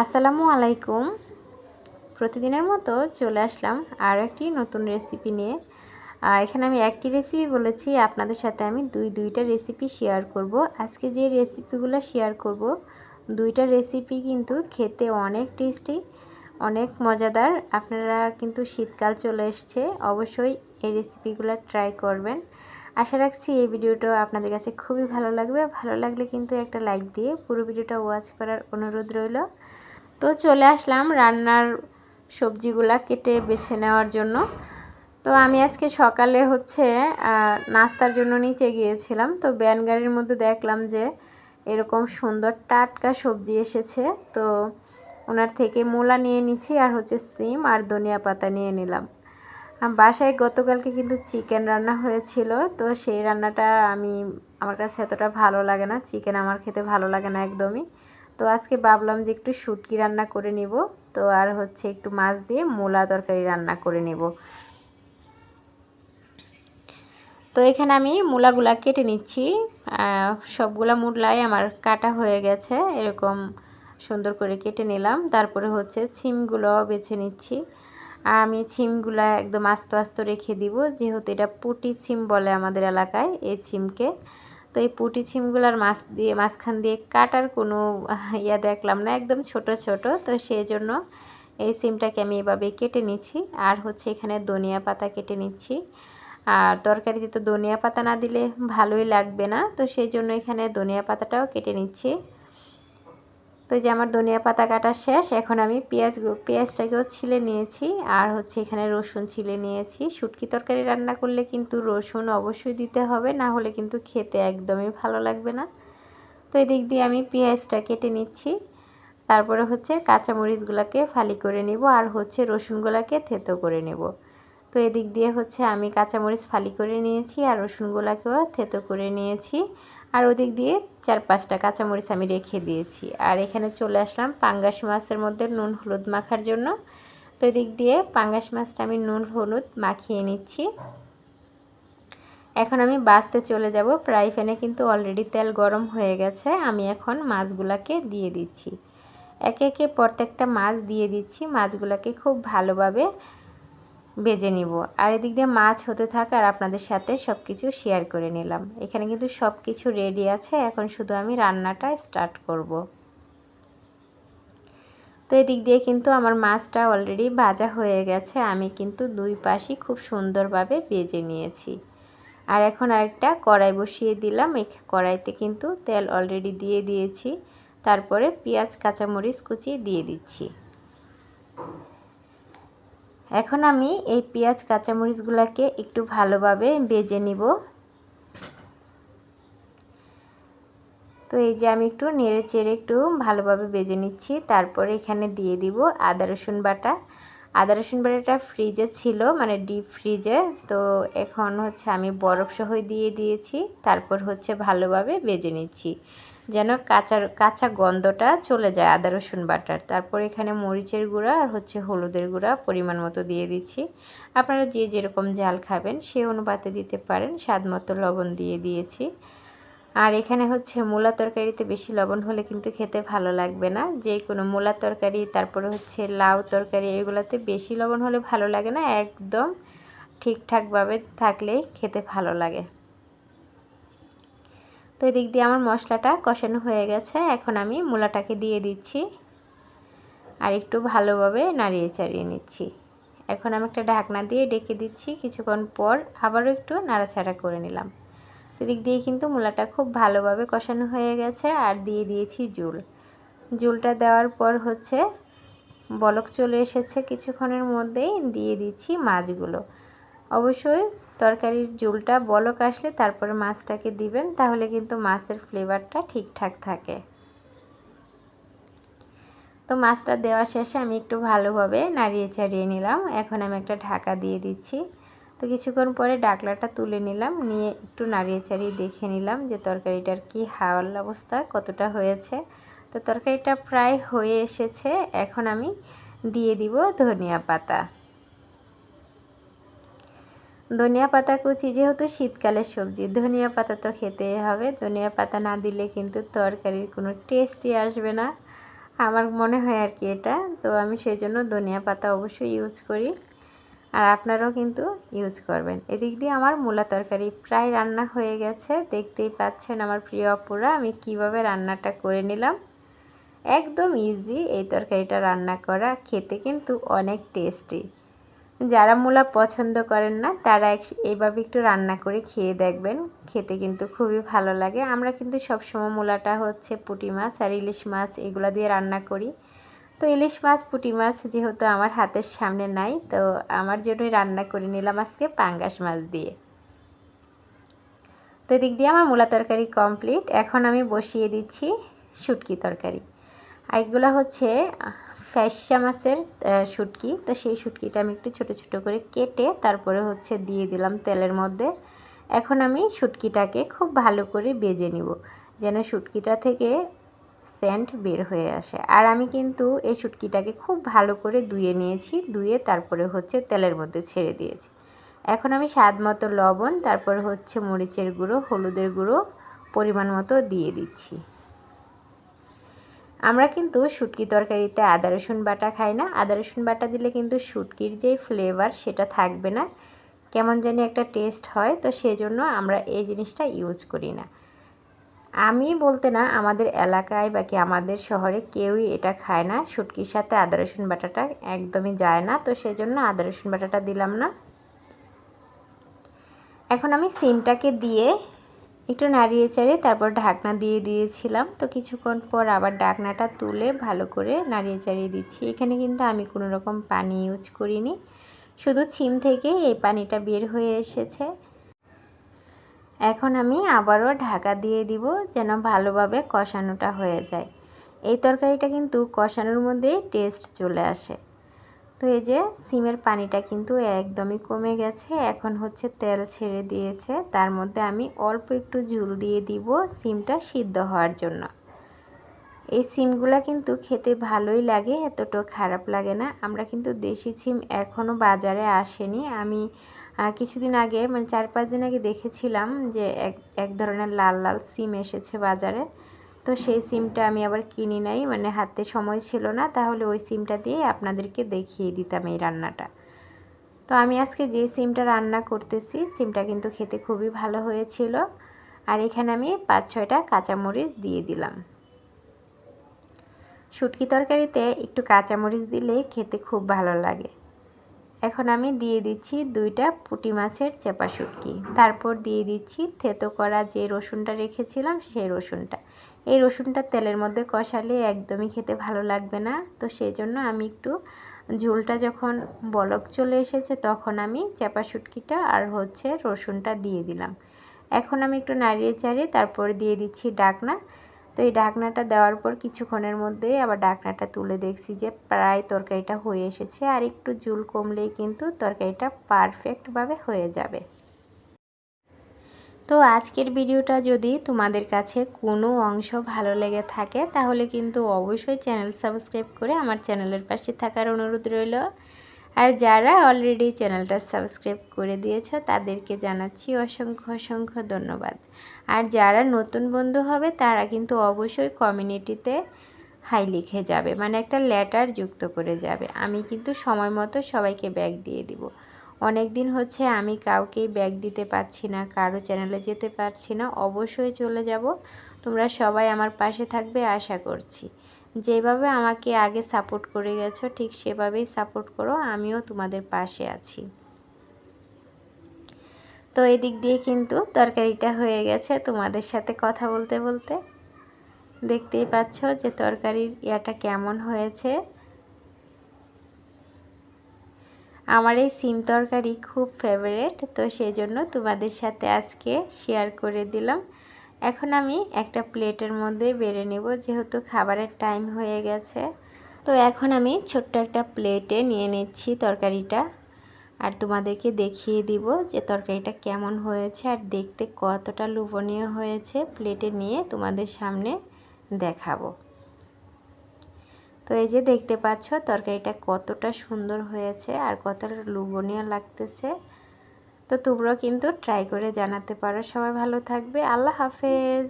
আসসালামু আলাইকুম। প্রতিদিনের মতো চলে আসলাম আর একটি নতুন রেসিপি নিয়ে। এখানে আমি একটি রেসিপি বলেছি, আপনাদের সাথে আমি দুই, দুইটা রেসিপি শেয়ার করব। আজকে যে রেসিপিগুলো শেয়ার করব, দুইটা রেসিপি কিন্তু খেতে অনেক টেস্টি অনেক মজাদার। আপনারা কিন্তু শীতকাল চলে এসছে, অবশ্যই এই রেসিপিগুলো ট্রাই করবেন। আশা রাখছি এই ভিডিওটা আপনাদের কাছে খুবই ভালো লাগবে। ভালো লাগলে কিন্তু একটা লাইক দিয়ে পুরো ভিডিওটা ওয়াচ করার অনুরোধ রইল। তো চলে আসলাম রান্নার সবজিগুলা কেটে বেছে নেওয়ার জন্য। তো আমি আজকে সকালে হচ্ছে নাস্তার জন্য নিচে গিয়েছিলাম। তো ব্যান গাড়ির মধ্যে দেখলাম যে, এরকম সুন্দর টাটকা সবজি এসেছে। তো ওনার থেকে মূলা নিয়ে নিছি আর হচ্ছে সিম আর ধনিয়া পাতা নিয়ে নিলাম। বাসায় গতকালকে কিন্তু চিকেন রান্না হয়েছিল। তো সেই রান্নাটা আমি, আমার কাছে এতটা ভালো লাগে না। চিকেন আমার খেতে ভালো লাগে না একদমই। তো আজকে ভাবলাম যে একটু শুটকি রান্না করে নিব। তো আর হচ্ছে একটু মাছ দিয়ে মূলা তরকারি রান্না করে নেব। তো এখানে আমি মূলাগুলা কেটে নিচ্ছি। সবগুলা মূলাই আমার কাটা হয়ে গেছে। এরকম সুন্দর করে কেটে নিলাম। তারপরে হচ্ছে ছিমগুলো বেছে নিচ্ছি। আমি ছিমগুলা একদম আস্তে আস্তে রেখে দিব। যেহেতু এটা পুটি ছিম বলে আমাদের এলাকায়, এই ছিমকে। তো এই পুটি ছিমগুলার মাছ দিয়ে, মাঝখান দিয়ে কাটার কোনো ইয়া দেখলাম না, একদম ছোট ছোট। তো সেই জন্য এই সিমটাকে আমি এভাবে কেটে নিচ্ছি। আর হচ্ছে এখানে ধনিয়া পাতা কেটে নিচ্ছি। আর তরকারিতে তো ধনিয়া পাতা না দিলে ভালোই লাগবে না। তো সেই জন্য এখানে ধনিয়া পাতাটাও কেটে নিচ্ছি। তো যে আমার ধনিয়া পাতা কাটা শেষ, এখন আমি পেঁয়াজ পেঁয়াজটাকেও ছিলে নিয়েছি, আর হচ্ছে এখানে রসুন ছিলে নিয়েছি। শুটকি তরকারি রান্না করলে কিন্তু রসুন অবশ্যই দিতে হবে, না হলে কিন্তু খেতে একদমই ভালো লাগবে না। তো এদিক দিয়ে আমি পেঁয়াজটা কেটে নিচ্ছি, তারপরে হচ্ছে কাঁচামরিচগুলোকে ফালি করে নিব, আর হচ্ছে রসুনগুলোকে থেতো করে নেব। তো এদিক দিয়ে হচ্ছে আমি কাঁচামরিচ ফালি করে নিয়েছি আর রসুনগুলাকেও থেতো করে নিয়েছি। আর ওদিক দিয়ে চার পাঁচটা কাঁচামরিচ আমি রেখে দিয়েছি। আর এখানে চলে আসলাম পাঙ্গাস মাছের মধ্যে নুন হলুদ মাখার জন্য। তো এদিক দিয়ে পাঙ্গাস মাছটা আমি নুন হলুদ মাখিয়ে নিচ্ছি। এখন আমি বাসতে চলে যাব। ফ্রাই প্যানে কিন্তু অলরেডি তেল গরম হয়ে গেছে। আমি এখন মাছগুলাকে দিয়ে দিচ্ছি। একে একে প্রত্যেকটা মাছ দিয়ে দিচ্ছি। মাছগুলোকে খুব ভালোভাবে বেজে নিব। আর এদিক দিয়ে মাছ হতে থাক আর আপনাদের সাথে সব কিছু শেয়ার করে নিলাম। এখানে কিন্তু সব কিছু রেডি আছে। এখন শুধু আমি রান্নাটা স্টার্ট করব। তো এদিক দিয়ে কিন্তু আমার মাছটা অলরেডি ভাজা হয়ে গেছে। আমি কিন্তু দুই পাশই খুব সুন্দরভাবে বেজে নিয়েছি। আর এখন আরেকটা কড়াই বসিয়ে দিলাম। এই কড়াইতে কিন্তু তেল অলরেডি দিয়ে দিয়েছি। তারপরে পেঁয়াজ, কাঁচামরিচ কুচি দিয়ে দিচ্ছি। এখন আমি এই পেঁয়াজ, কাঁচামরিচগুলোকে একটু ভালোভাবে বেজে নিব। তো এই যে আমি একটু নেড়ে চেড়ে একটু ভালোভাবে বেজে নিচ্ছি। তারপরে এখানে দিয়ে দিব আদা, রসুন বাটা। আদা, রসুন বাটাটা ফ্রিজে ছিল মানে ডিপ ফ্রিজে তো এখন হচ্ছে আমি বরফ সহ দিয়ে দিয়েছি, তারপর হচ্ছে ভালোভাবে বেজে নিচ্ছি, যেন কাঁচা কাঁচা গন্ধটা চলে যায় আদা, রসুন বাটার। তারপর এখানে মরিচের গুঁড়া আর হচ্ছে হলুদের গুঁড়া পরিমাণ মতো দিয়ে দিচ্ছি। আপনারা যে যেরকম জাল খাবেন, সে অনুপাতে দিতে পারেন, স্বাদ মতো লবণ দিয়ে দিয়েছি। আর এখানে হচ্ছে মূলা তরকারিতে বেশি লবণ হলে কিন্তু খেতে ভালো লাগবে না। যে কোনো মূলা তরকারি, তারপরে হচ্ছে লাউ তরকারি, এগুলোতে বেশি লবণ হলে ভালো লাগে না। একদম ঠিকঠাকভাবে থাকলেই খেতে ভালো লাগে। তো এদিক দিয়ে আমার মশলাটা কষানো হয়ে গেছে। এখন আমি মূলাটাকে দিয়ে দিচ্ছি আর একটু ভালোভাবে নাড়িয়ে চাড়িয়ে নিচ্ছি। এখন আমি একটা ঢাকনা দিয়ে ডেকে দিচ্ছি। কিছুক্ষণ পর আবারও একটু নাড়াচাড়া করে নিলাম। এদিক দিয়ে কিন্তু মূলাটা খুব ভালোভাবে কষানো হয়ে গেছে আর দিয়ে দিয়েছি জুল। জুলটা দেওয়ার পর হচ্ছে বলক চলে এসেছে কিছুক্ষণের মধ্যেই, দিয়ে দিচ্ছি মাছগুলো। অবশ্যই তরকারির জুলটা বলক আসলে তারপরে মাছটাকে দিবেন, তাহলে কিন্তু মাছের ফ্লেভারটা ঠিকঠাক থাকে। তো মাছটা দেওয়া শেষে আমি একটু ভালোভাবে নাড়িয়ে চাড়িয়ে নিলাম। এখন আমি একটা ঢাকা দিয়ে দিচ্ছি। তো কিছুক্ষণ পরে ডাকলাটা তুলে নিলাম, নিয়ে একটু নাড়িয়ে চাড়িয়ে দেখে নিলাম যে তরকারিটার কি হাওয়াল অবস্থা, কতটা হয়েছে। তো তরকারিটা প্রায় হয়ে এসেছে, এখন আমি দিয়ে দিব ধনিয়া পাতা। ধনিয়া পাতা কুচি, যেহেতু শীতকালের সবজি, ধনিয়া পাতা তো খেতেই হবে। ধনিয়া পাতা না দিলে কিন্তু তরকারির কোনো টেস্টই আসবে না। আমার মনে হয় আর কি এটা। তো আমি সেই জন্য ধনিয়া পাতা অবশ্যই ইউজ করি। আর আপনারাও কিন্তু ইউজ করবেন। এদিক দিয়ে আমার মূলা তরকারি প্রায় রান্না হয়ে গেছে। দেখতেই পাচ্ছেন আমার প্রিয় অপুরা আমি কীভাবে রান্নাটা করে নিলাম। একদম ইজি এই তরকারিটা রান্না করা, খেতে কিন্তু অনেক টেস্টি যারা মূলা পছন্দ করেন না, তারা এইভাবে একটু রান্না করে খেয়ে দেখবেন। খেতে কিন্তু খুবই ভালো লাগে। আমরা কিন্তু সবসময় মূলাটা হচ্ছে পুঁটি মাছ আর ইলিশ মাছ এগুলো দিয়ে রান্না করি। তো ইলিশ মাছ, পুঁটি মাছ যেহেতু আমার হাতের সামনে নাই, তো আমার জন্যই রান্না করে নিলাম আজকে পাঙ্গাস মাছ দিয়ে। তো এদিক দিয়ে আমার মূলা তরকারি কমপ্লিট। এখন আমি বসিয়ে দিচ্ছি শুটকি তরকারি। এগুলো হচ্ছে, ফ্যাসা মাছের শুটকি। তো সেই শুটকিটা আমি একটু ছোট ছোট করে কেটে তারপরে হচ্ছে দিয়ে দিলাম তেলের মধ্যে। এখন আমি শুটকিটাকে খুব ভালো করে বেজে নিব। যেন শুটকিটা থেকে সেন্ট বের হয়ে আসে। আর আমি কিন্তু এই শুটকিটাকে খুব ভালো করে ধুয়ে নিয়েছি, ধুয়ে তারপরে হচ্ছে তেলের মধ্যে ছেড়ে দিয়েছি। এখন আমি স্বাদ মতো লবণ, তারপর হচ্ছে মরিচের গুঁড়ো, হলুদের গুঁড়ো পরিমাণ মতো দিয়ে দিচ্ছি। আমরা কিন্তু শুটকি তরকারিতে আদা, রসুন বাটা খাই না। আদা, রসুন বাটা দিলে কিন্তু শুটকির যেই ফ্লেভার সেটা থাকবে না। কেমন জানি একটা টেস্ট হয়, তো সেজন্য আমরা এই জিনিসটা ইউজ করি না। আমি বলতে না, আমাদের এলাকায় বা কি আমাদের শহরে কেউই এটা খায় না। শুটকির সাথে আদা, রসুন বাটাটা একদমই যায় না। তো সেজন্য আদা, রসুন বাটাটা দিলাম না। এখন আমি সিমটাকে দিয়ে একটু নাড়িয়ে চাড়িয়ে তারপর ঢাকনা দিয়ে দিয়েছিলাম। তো কিছুক্ষণ পর আবার ঢাকনাটা তুলে ভালো করে নাড়িয়ে চাড়িয়ে দিচ্ছি। এখানে কিন্তু আমি কোনো রকম পানি ইউজ করিনি। শুধু ছিম থেকে এই পানিটা বের হয়ে এসেছে। এখন আমি আবারও ঢাকা দিয়ে দিব যেন ভালোভাবে কষানোটা হয়ে যায়। এই তরকারিটা কিন্তু কষানোর মধ্যে টেস্ট চলে আসে। তো এই যে সিমের পানিটা কিন্তু একদমই কমে গেছে, এখন হচ্ছে তেল ছেড়ে দিয়েছে। তার মধ্যে আমি অল্প একটু ঝুল দিয়ে দিব সিমটা সিদ্ধ হওয়ার জন্য। এই সিমগুলা কিন্তু খেতে ভালোই লাগে, এতটাও খারাপ লাগে না। আমরা কিন্তু দেশি সিম এখনও বাজারে আসেনি। আমি কিছুদিন আগে মানে চার পাঁচ দিন আগে দেখেছিলাম যে এক এক ধরনের লাল লাল সিম এসেছে বাজারে। তো সেই সিমটা আমি আবার কিনি নাই মানে হাতে সময় ছিল না, তাহলে ওই সিমটা দিয়ে আপনাদেরকে দেখিয়ে দিতাম এই রান্নাটা। তো আমি আজকে যে সিমটা রান্না করতেছি, সিমটা কিন্তু খেতে খুবই ভালো হয়েছিল। আর এখানে আমি পাঁচ, ছয়টা কাঁচামরিচ দিয়ে দিলাম। শুটকি তরকারিতে একটু কাঁচামরিচ দিলে খেতে খুব ভালো লাগে। এখন আমি দিয়ে দিচ্ছি দুইটা পুটি মাছের চেপা শুটকি। তারপর দিয়ে দিচ্ছি থেতো করা যে রসুনটা রেখেছিলাম সেই রসুনটা। এই রসুনটা তেলের মধ্যে কষালে একদমই খেতে ভালো লাগবে না। তো সেই জন্য আমি একটু ঝোলটা যখন বলক চলে এসেছে তখন আমি চেপা শুটকিটা আর হচ্ছে রসুনটা দিয়ে দিলাম। এখন আমি একটু নাড়িয়ে চাড়িয়ে তারপর দিয়ে দিচ্ছি ডাকনা। তো এই ডাকনাটা দেওয়ার পর কিছুক্ষণের মধ্যে আবার ডাকনাটা তুলে দেখছি যে প্রায় তরকারিটা হয়ে এসেছে আর একটু জুল কমলেই কিন্তু তরকারিটা পারফেক্টভাবে হয়ে যাবে। তো আজকের ভিডিওটা যদি তোমাদের কাছে কোনো অংশ ভালো লেগে থাকে তাহলে কিন্তু অবশ্যই চ্যানেল সাবস্ক্রাইব করে আমার চ্যানেলের পাশে থাকার অনুরোধ রইল। আর যারা অলরেডি চ্যানেলটা সাবস্ক্রাইব করে দিয়েছ, তাদেরকে জানাচ্ছি অসংখ্য অসংখ্য ধন্যবাদ। আর যারা নতুন বন্ধু হবে, তারা কিন্তু অবশ্যই কমিউনিটিতে হাই লিখে যাবে মানে একটা লেটার যুক্ত করে যাবে। আমি কিন্তু সময় মতো সবাইকে ব্যাগ দিয়ে দিব। অনেক দিন হচ্ছে আমি কাউকেই ব্যাগ দিতে পারছি না, কারও চ্যানেলে যেতে পারছি না, অবশ্যই চলে যাব। তোমরা সবাই আমার পাশে থাকবে, আশা করছি। যেভাবে আমাকে আগে সাপোর্ট করে গেছো, ঠিক সেভাবেই সাপোর্ট করো, আমিও তোমাদের পাশে আছি। তো এদিক দিয়ে কিন্তু তরকারিটা হয়ে গেছে, তোমাদের সাথে কথা বলতে বলতে। দেখতেই পাচ্ছ যে তরকারির ইয়াটা কেমন হয়েছে। আমার এই সিম তরকারি খুব ফেভারেট তো সেই জন্য তোমাদের সাথে আজকে শেয়ার করে দিলাম। এখন আমি একটা প্লেটের মধ্যে বেড়ে নেব, যেহেতু খাবারের টাইম হয়ে গেছে। তো এখন আমি ছোট্ট একটা প্লেটে নিয়ে নিচ্ছি তরকারিটা। আর তোমাদেরকে দেখিয়ে দিব যে তরকারিটা কেমন হয়েছে আর দেখতে কতটা লোভনীয় হয়েছে প্লেটে নিয়ে তোমাদের সামনে দেখাবো। তো এই যে দেখতে পাচ্ছ তরকারিটা কতটা সুন্দর হয়েছে আর কতটা লোভনীয় লাগতেছে। তো তোমরাও কিন্তু ট্রাই করে জানাতে পারো। সবাই ভালো থাকবে। আল্লাহ হাফেজ।